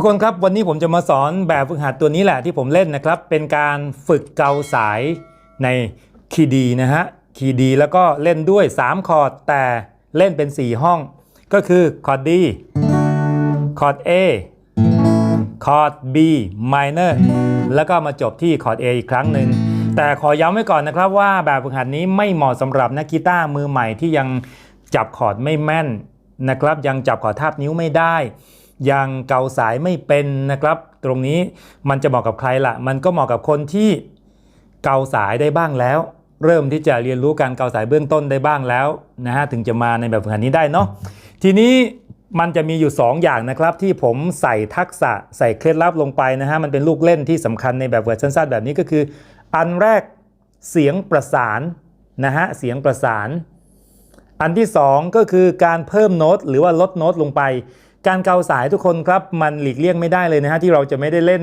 ทุกคนครับวันนี้ผมจะมาสอนแบบฝึกหัดตัวนี้แหละที่ผมเล่นนะครับ เป็นการฝึกเกาสายในคีย์ดีนะฮะคีย์ดีแล้วก็เล่นด้วย 3 คอร์ดแต่เล่นเป็น 4 ห้อง ก็คือคอร์ดดีคอร์ด A คอร์ด B minor แล้วก็มาจบที่คอร์ด A อีกครั้งหนึ่งแต่ขอย้ำไว้ก่อนนะครับว่าแบบฝึกหัดนี้ไม่เหมาะสำหรับนักกีตาร์มือใหม่ที่ยังจับคอร์ดไม่แม่นนะครับยังจับคอร์ดทาบนิ้วไม่ได้ ยังเกาสายไม่เป็นนะครับ ตรงนี้มันจะเหมาะกับใครล่ะ มันก็เหมาะกับคนที่เกาสายได้บ้างแล้ว เริ่มที่จะเรียนรู้การเกาสายเบื้องต้นได้บ้างแล้วนะฮะถึงจะมาในแบบฝึกหัดนี้ได้เนาะทีนี้มันจะมีอยู่ 2 อย่างนะครับ ที่ผมใส่ทักษะใส่เคล็ดลับลงไปนะฮะมันเป็นลูกเล่นที่สำคัญในแบบฝึกหัดสั้นแบบนี้ก็คือ อันแรกเสียงประสานนะฮะเสียงประสาน อันที่ 2 ก็คือการเพิ่มโน้ตหรือว่าลดโน้ตลงไป การเกาสายทุกคนครับมันหลีกเลี่ยงไม่ได้เลยนะฮะที่เราจะไม่ได้เล่น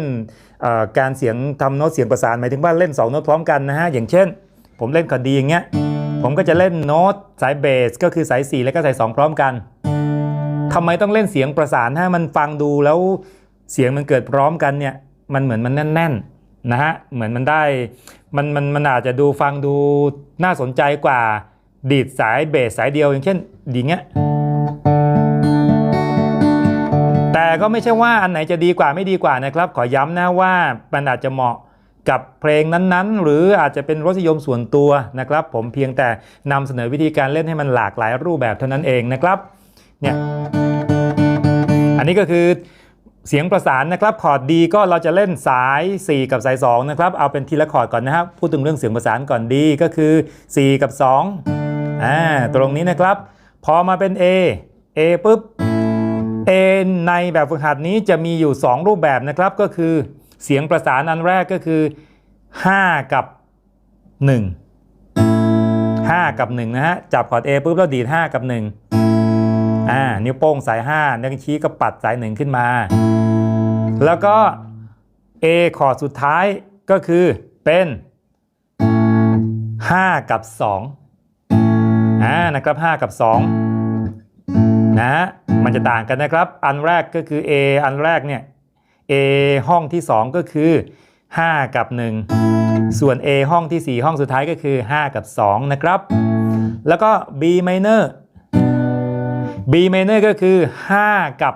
การเสียงทำโน้ตเสียงประสานหมายถึงว่าเล่น2โน้ตพร้อมกันนะฮะอย่างเช่น ผมเล่นคอร์ดีอย่างเงี้ยผมก็จะเล่นโน้ตสายเบสก็คือสาย 4 แล้วก็สาย 2 พร้อมกันทำไมต้องเล่นเสียงประสานให้มันฟังดูแล้วเสียงมันเกิดพร้อมกันเนี่ยมันเหมือนมันแน่นๆนะฮะเหมือนมันได้มันมันมันอาจจะดูฟังดูน่าสนใจกว่าดีดสายเบสสายเดียวอย่างเช่นดีเงี้ย ก็ไม่ใช่ว่าอันไหนจะดีกว่าไม่ดีกว่านะครับ ขอย้ำนะว่ามันอาจจะเหมาะกับเพลงนั้นๆ หรืออาจจะเป็นรสนิยมส่วนตัวนะครับ ผมเพียงแต่นำเสนอวิธีการเล่นให้มันหลากหลายรูปแบบเท่านั้นเองนะครับเนี่ยอันนี้ก็คือเสียงประสานนะครับคอร์ดดีก็เราจะเล่นสาย 4 กับสาย 2 นะครับ เอาเป็นทีละคอร์ดก่อนนะครับ พูดถึงเรื่องเสียงประสานก่อนดีก็คือ 4 กับ2อ่าตรงนี้นะครับ พอมาเป็น A A ปุ๊บ A ในแบบฝึกหัดนี้จะมีอยู่ 2 รูปแบบนะครับ ก็คือเสียงประสานอันแรกก็คือ 5 กับ 1 5 กับ 1 นะฮะ จับคอร์ด A ปุ๊บแล้วดีด 5 กับ 1 อ่า นิ้วโป้งสาย5นิ้วชี้ก็ปัดสาย 1 ขึ้นมา แล้วก็ A คอร์ดสุดท้ายก็คือเป็น 5 กับ 2 อ่า นะครับ 5 กับ 2 นะมันจะต่างกันนะครับ อันแรกก็คือ A อันแรกเนี่ย A ห้องที่ 2 ก็คือ 5 กับ 1 ส่วน A ห้องที่ 4 ห้องสุดท้ายก็คือ 5 กับ 2 นะครับ แล้วก็ B minor B minor ก็คือ 5 กับ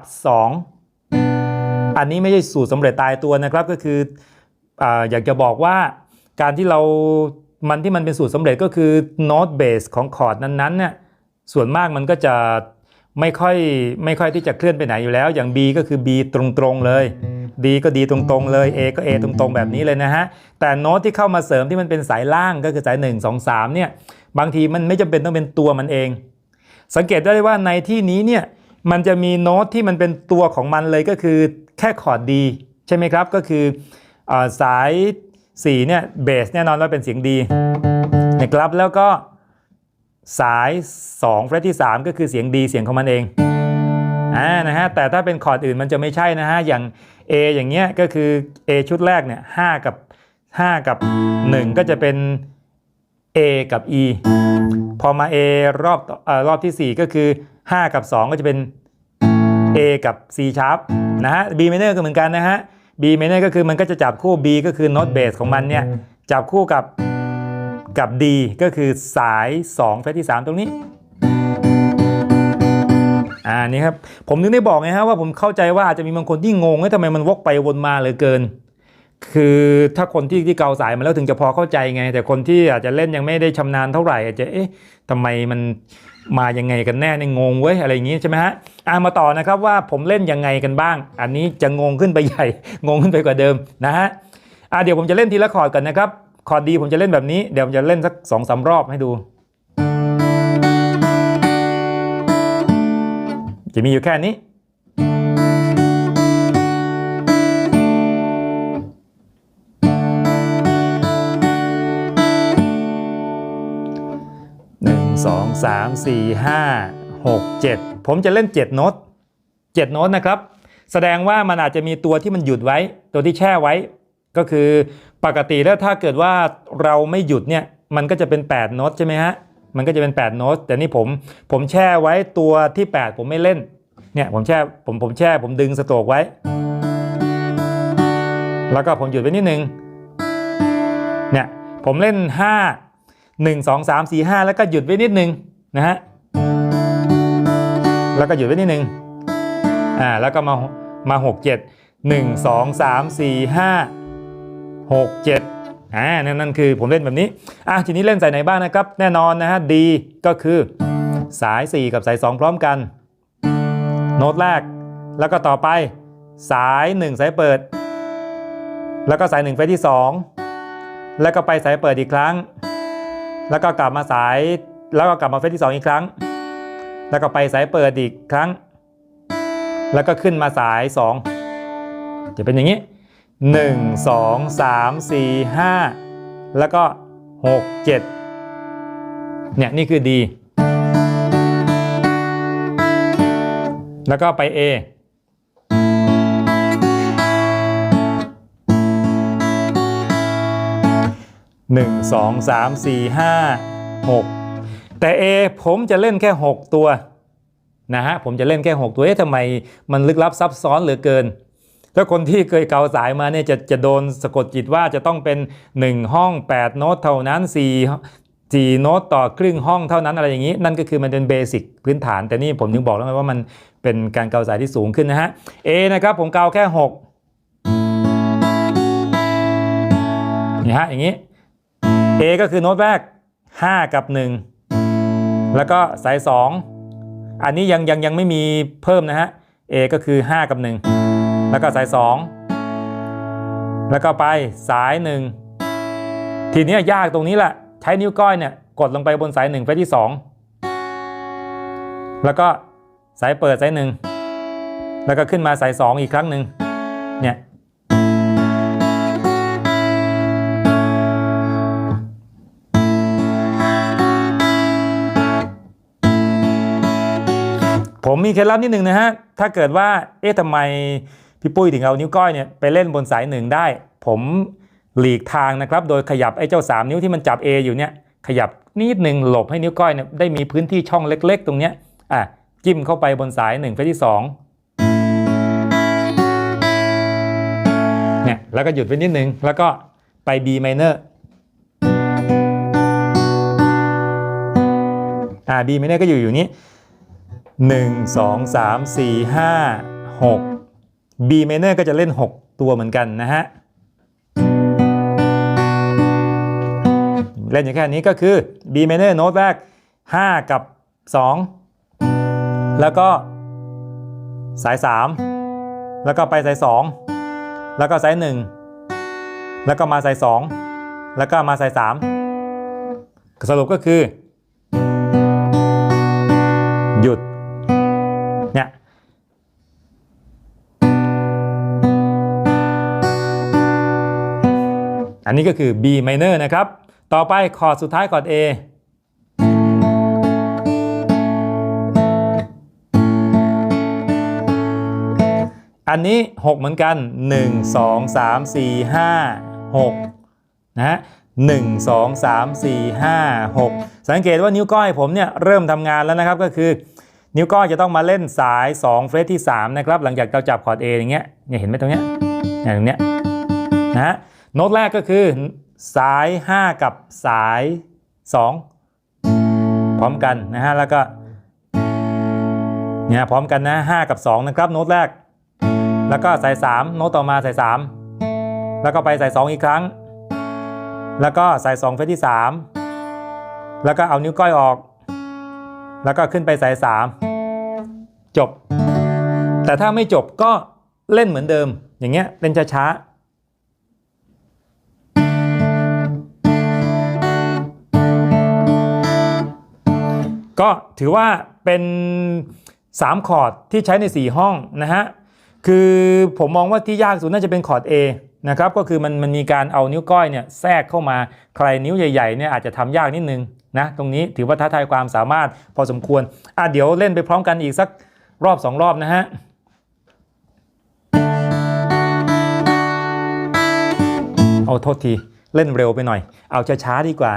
2 อันนี้ไม่ใช่สูตรสำเร็จตายตัวนะครับก็คือออยากจะบอกว่าการที่เรามันที่มันเป็นสูตรสำเร็จก็คือโน้ตเบสของคอร์ดนั้นๆเนี่ยส่วนมากมันก็จะ ไม่ค่อยไม่ค่อยที่จะเคลื่อนไปไหนอยู่แล้ว อย่าง B ก็คือ B ตรงๆเลย D ก็ D ตรงๆเลย A ก็ A ตรงๆแบบนี้เลยนะฮะ แต่โน้ตที่เข้ามาเสริมที่มันเป็นสายล่างก็คือสาย 1 2 3เนี่ยบางทีมันไม่จำเป็นต้องเป็นตัวมันเอง สังเกตได้ว่าในที่นี้เนี่ยมันจะมีโน้ตที่มันเป็นตัวของมันเลยก็คือแค่คอร์ดดีใช่ไหมครับ ก็คืออาสาย4เนี่ยเบสแน่นอนว่าเป็นเสียงดีนะครับแล้วก็ สาย2เฟรตที่ 3 ก็คือเสียงดีเสียงของมันเองอ่านะฮะแต่ถ้าเป็นคอร์ดอื่นมันจะไม่ใช่นะฮะอย่าง A อย่างเงี้ยก็คือ A ชุดแรกเนี่ย5กับ 5 กับ 1 ก็จะเป็น A กับ E พอมา A รอบต่อเอ่อรอบที่ 4 ก็คือ 5 กับ 2 ก็จะเป็น A กับ C sharp นะฮะ B minor ก็เหมือนกันนะฮะ B minor ก็คือมันก็จะจับคู่ B ก็คือโน้ตเบสของมันเนี่ยจับคู่กับ กับ D ก็คือสาย2เฟรตที่ 3 ตรงนี้อ่านี่ครับผมนึกได้บอกไงฮะว่าผมเข้าใจว่าอาจจะมีบางคนที่งงว่าทำไมมันวกไปวนมาเหลือเกิน คือถ้าคนที่ที่เกาสายมาแล้วถึงจะพอเข้าใจไง แต่คนที่อาจจะเล่นยังไม่ได้ชำนาญเท่าไหร่อาจจะเอ๊ะทำไมมันมายังไงกันแน่ในงงเว้ยอะไรอย่างงี้ใช่ไหมฮะอ่ามาต่อนะครับว่าผมเล่นยังไงกันบ้าง อันนี้จะงงขึ้นไปใหญ่งงขึ้นไปกว่าเดิมนะฮะอ่าเดี๋ยวผมจะเล่นทีละคอร์ดกันนะครับ คอร์ดดีผมจะเล่นแบบนี้ เดี๋ยวผมจะเล่นสักสองสารอบให้ดู จะมีอยู่แค่นี้ หนึ่งสองสามสี่ห้าหกเจ็ดผมจะเล่น7โน้ต7โน้ตนะครับ แสดงว่ามันอาจจะมีตัวที่มันหยุดไว้ ตัวที่แช่ไว้ ก็คือปกติแล้วถ้าเกิดว่าเราไม่หยุดเนี่ยมันก็จะเป็น8โน้ตใช่ไหมฮะมันก็จะเป็น8โน้ตแต่นี่ผมผมแช่ไว้ตัวที่ 8 ผมไม่เล่นเนี่ยผมแช่ผมผมแช่ผมดึงสโตรกไว้ แล้วก็ผมหยุดไว้นิดนึงเนี่ยผมเล่น 5 1 2 3 4 5 แล้วก็หยุดไว้นิดนึงนะฮะแล้วก็หยุดไว้นิดนึงอ่าแล้วก็มามา6 7 1 2 3 4 5 6 7อ่านั่นนั่นคือผมเล่นแบบนี้อะทีนี้เล่นสายไหนบ้างนะครับ แน่นอนนะฮะ D ก็คือสาย 4 กับสาย 2 พร้อมกัน โน้ตแรก แล้วก็ต่อไปสาย 1 สายเปิด แล้วก็สาย 1 เฟสที่ 2 แล้วก็ไปสายเปิดอีกครั้ง แล้วก็กลับมาสาย แล้วก็กลับมาเฟสที่ 2 อีกครั้ง แล้วก็ไปสายเปิดอีกครั้ง แล้วก็ขึ้นมาสาย 2 จะเป็นอย่างนี้ 1 2 3 4 5 แล้วก็ 6 7 เนี่ย นี่คือ D แล้วก็ไป A หนึ่งสองสามสี่ห้าหกแต่ A ผมจะเล่นแค่ 6 ตัว นะฮะ ผมจะเล่นแค่ 6 ตัวเอ๊ะทำไมมันลึกลับซับซ้อนเหลือเกิน ถ้าคนที่เคยเกาสายมาเนี่ยจะจะโดนสะกดจิตว่าจะต้องเป็น 1 ห้อง 8 โน้ตเท่านั้น4 4โน้ตต่อครึ่งห้องเท่านั้นอะไรอย่างนี้ นั่นก็คือมันเป็นเบสิกพื้นฐาน แต่นี่ผมถึงบอกแล้วไงว่ามันเป็นการเกาสายที่สูงขึ้นนะฮะ A นะครับผมเกาแค่ 6 นี่ฮะอย่างนี้ A ก็คือโน้ตแรก 5 กับ 1 แล้วก็สาย 2 อันนี้ยังยังยังไม่มีเพิ่มนะฮะ A ก็คือ 5 กับ 1 แล้วก็สาย 2 แล้วก็ไปสาย 1 ทีนี้ยากตรงนี้แหละ ใช้นิ้วก้อยเนี่ยกดลงไปบนสาย 1 เฟสที่ 2 แล้วก็สายเปิดสาย 1 แล้วก็ขึ้นมาสาย 2 อีกครั้งหนึ่งเนี่ยผมมีเคล็ดลับนิดหนึ่งนะฮะ ถ้าเกิดว่า เอ๊ะทำไม พี่ปุ้ยถึงเอานิ้วก้อยเนี่ยไปเล่นบนสายหนึ่งได้ ผมหลีกทางนะครับ โดยขยับไอ้เจ้า 3 นิ้วที่มันจับ A อยู่เนี่ยขยับนิดหนึ่งหลบให้นิ้วก้อยเนี่ยได้มีพื้นที่ช่องเล็ก ๆ ตรงเนี้ยอะจิ้มเข้าไปบนสาย1เฟสที่2เนี่ยแล้วก็หยุดไปนิดนึง แล้วก็ไป B minor อ่า B minor ก็อยู่อยู่นี้ 1 2 3 4 5 6 B minor ก็จะเล่น 6 ตัวเหมือนกันนะฮะ เล่นอย่างแค่นี้ก็คือ B minor โน้ตแรก 5 กับ 2 แล้วก็สาย 3 แล้วก็ไปสาย 2 แล้วก็สาย 1 แล้วก็มาสาย 2 แล้วก็มาสาย 3 สรุปก็คือ อันนี้ก็คือ B minor นะครับ ต่อไปคอร์ดสุดท้ายคอร์ด A อันนี้ 6 เหมือนกัน 1 2 3 4 5 6 นะฮะ1 2 3 4 5 6 สังเกตว่านิ้วก้อยผมเนี่ยเริ่มทำงานแล้วนะครับก็คือ นิ้วก้อยจะต้องมาเล่นสาย 2 เฟสที่ 3 นะครับ หลังจากเราจับคอร์ด A อย่างเงี้ยเนี่ยเห็นไหมตรงเนี้ยเนี่ยตรงเนี้ยนะฮะ โน้ตแรกก็คือสาย 5 กับสาย 2 พร้อมกันนะฮะแล้วก็เนี่ยพร้อมกันนะ5กับ 2 นะครับโน้ตแรก แล้วก็สาย 3 โน้ตต่อมาสาย 3 แล้วก็ไปสาย 2 อีกครั้ง แล้วก็สาย 2 เฟสที่ 3 แล้วก็เอานิ้วก้อยออก แล้วก็ขึ้นไปสาย 3 จบ แต่ถ้าไม่จบก็เล่นเหมือนเดิมอย่างเงี้ยเล่นช้าๆ ก็ถือว่าเป็น 3 คอร์ดที่ใช้ใน 4 ห้องนะฮะคือผมมองว่าที่ยากสุดน่าจะเป็นคอร์ด A นะครับก็คือมันมันมีการเอานิ้วก้อยเนี่ยแทรกเข้ามาใครนิ้วใหญ่ๆเนี่ยอาจจะทำยากนิดนึงนะตรงนี้ถือว่าท้าทายความสามารถพอสมควรอะเดี๋ยวเล่นไปพร้อมกันอีกสักรอบ 2 รอบนะฮะเอาโทษที เล่นเร็วไปหน่อย เอาช้าๆดีกว่า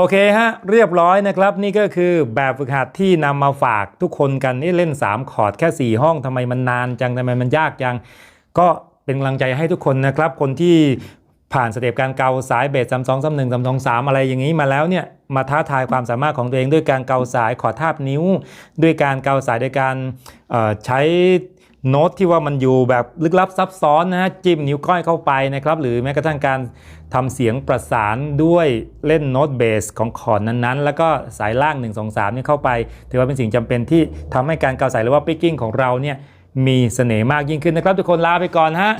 โอเคฮะ เรียบร้อยนะครับ นี่ก็คือแบบฝึกหัดที่นำมาฝากทุกคนกันนี่เล่น 3 คอร์ดแค่ 4 ห้องทำไมมันนานจังทำไมมันยากจัง ก็เป็นกำลังใจให้ทุกคนนะครับ คนที่ผ่านสเต็ปการเกาสายเบสสามสองสามหนึ่งสามสองสามอะไรอย่างนี้มาแล้วเนี่ยมาท้าทายความสามารถของตัวเองด้วยการเกาสายขอทาบนิ้ว ด้วยการเกาสายโดยการใช้ โน้ตที่ว่ามันอยู่แบบลึกลับซับซ้อนนะฮะจิ้มนิ้วก้อยเข้าไปนะครับ หรือแม้กระทั่งการทำเสียงประสานด้วยเล่นโน้ตเบสของคอร์ดนั้นๆ แล้วก็สายล่าง 1 2 3นี่เข้าไป ถือว่าเป็นสิ่งจำเป็นที่ทำให้การเกาสายหรือว่าปิกกิ้งของเราเนี่ยมีเสน่ห์มากยิ่งขึ้นนะครับ ทุกคนลาไปก่อนฮะ